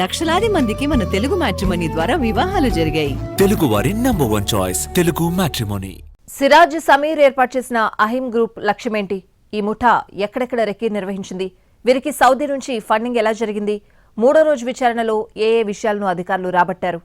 లక్షలాది మందికి మన తెలుగు మ్యాట్రిమనీ ద్వారా వివాహాలు జరిగాయి. తెలుగు వారి number one choice Telugu matrimony. Siraj Sameer ఏర్పాటు చేసిన అహిం గ్రూప్ లక్ష్యమేంటి? ఈ ముఠా ఎక్కడెక్కడ రెక్కీ నిర్వహించింది? వీరికి సౌదీ నుంచి ఫండింగ్ ఎలా జరిగింది? మూడో రోజు విచారణలో ఏ ఏ విషయాలను అధికారులు రాబట్టారు?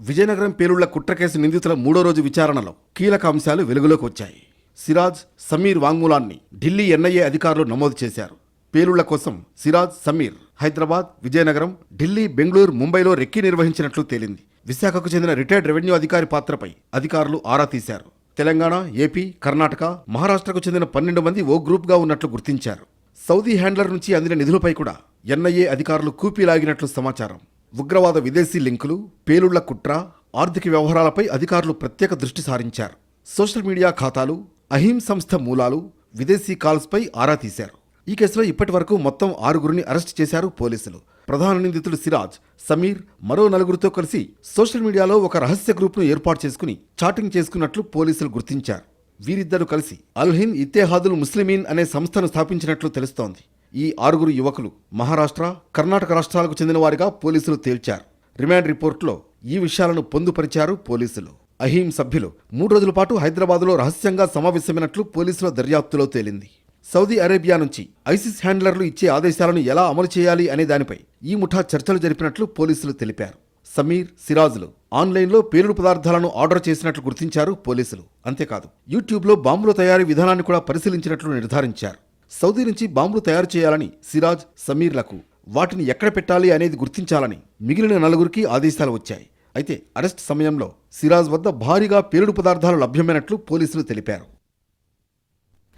విజయనగరం పేలుళ్ళ కుట్ర కేసు నిందితుల మూడో రోజు విచారణలో కీలక అంశాలు వెలుగులోకి వచ్చాయి. సిరాజ్ సమీర్ వాంగ్మూలాన్ని ఢిల్లీ ఎన్ఐఏ అధికారులు నమోదు చేశారు. పేలుళ్ళ కోసం సిరాజ్ సమీర్ హైదరాబాద్ విజయనగరం ఢిల్లీ బెంగళూరు ముంబైలో రెక్కీ నిర్వహించినట్లు తేలింది. విశాఖకు చెందిన రిటైర్డ్ రెవెన్యూ అధికారి పాత్రపై అధికారులు ఆరా తీశారు. తెలంగాణ ఏపీ కర్ణాటక మహారాష్ట్రకు చెందిన పన్నెండు మంది ఓ గ్రూప్గా ఉన్నట్లు గుర్తించారు. సౌదీ హ్యాండ్లర్ నుంచి అందిన నిధులపై కూడా ఎన్ఐఏ అధికారులు కూపీలాగినట్లు సమాచారం. ఉగ్రవాద విదేశీ లింకులు పేలుళ్ళ కుట్ర ఆర్థిక వ్యవహారాలపై అధికారులు ప్రత్యేక దృష్టి సారించారు. సోషల్ మీడియా ఖాతాలు అహిం సంస్థ మూలాలు విదేశీ కాల్స్పై ఆరా తీశారు. ఈ కేసులో ఇప్పటి వరకు మొత్తం ఆరుగురిని అరెస్ట్ చేశారు పోలీసులు. ప్రధాన నిందితుడు సిరాజ్ సమీర్ మరో నలుగురితో కలిసి సోషల్ మీడియాలో ఒక రహస్య గ్రూప్ను ఏర్పాటు చేసుకుని చాటింగ్ చేసుకున్నట్లు పోలీసులు గుర్తించారు. వీరిద్దరూ కలిసి అల్హిన్ ఇత్తేహాదుల్ ముస్లిమీన్ అనే సంస్థను స్థాపించినట్లు తెలుస్తోంది. ఈ ఆరుగురు యువకులు మహారాష్ట్ర కర్ణాటక రాష్ట్రాలకు చెందిన వారిగా పోలీసులు తేల్చారు. రిమాండ్ రిపోర్టులో ఈ విషయాలను పొందుపరిచారు పోలీసులు. అహీం సభ్యులు మూడు రోజుల పాటు హైదరాబాద్లో రహస్యంగా సమావేశమైనట్లు పోలీసుల దర్యాప్తులో తేలింది. సౌదీ అరేబియా నుంచి ఐసిస్ హ్యాండ్లర్లు ఇచ్చే ఆదేశాలను ఎలా అమలు చేయాలి అనే దానిపై ఈ ముఠా చర్చలు జరిపినట్లు పోలీసులు తెలిపారు. సమీర్ సిరాజ్లు ఆన్లైన్లో పేలుడు పదార్థాలను ఆర్డర్ చేసినట్లు గుర్తించారు పోలీసులు. అంతేకాదు యూట్యూబ్లో బాంబుల తయారీ విధానాన్ని కూడా పరిశీలించినట్లు నిర్ధారించారు. సౌదీ నుంచి బాంబులు తయారు చేయాలని సిరాజ్ సమీర్లకు వాటిని ఎక్కడ పెట్టాలి అనేది గుర్తించాలని మిగిలిన నలుగురికి ఆదేశాలు వచ్చాయి. అయితే అరెస్ట్ సమయంలో సిరాజ్ వద్ద భారీగా పేలుడు పదార్థాలు లభ్యమైనట్లు పోలీసులు తెలిపారు.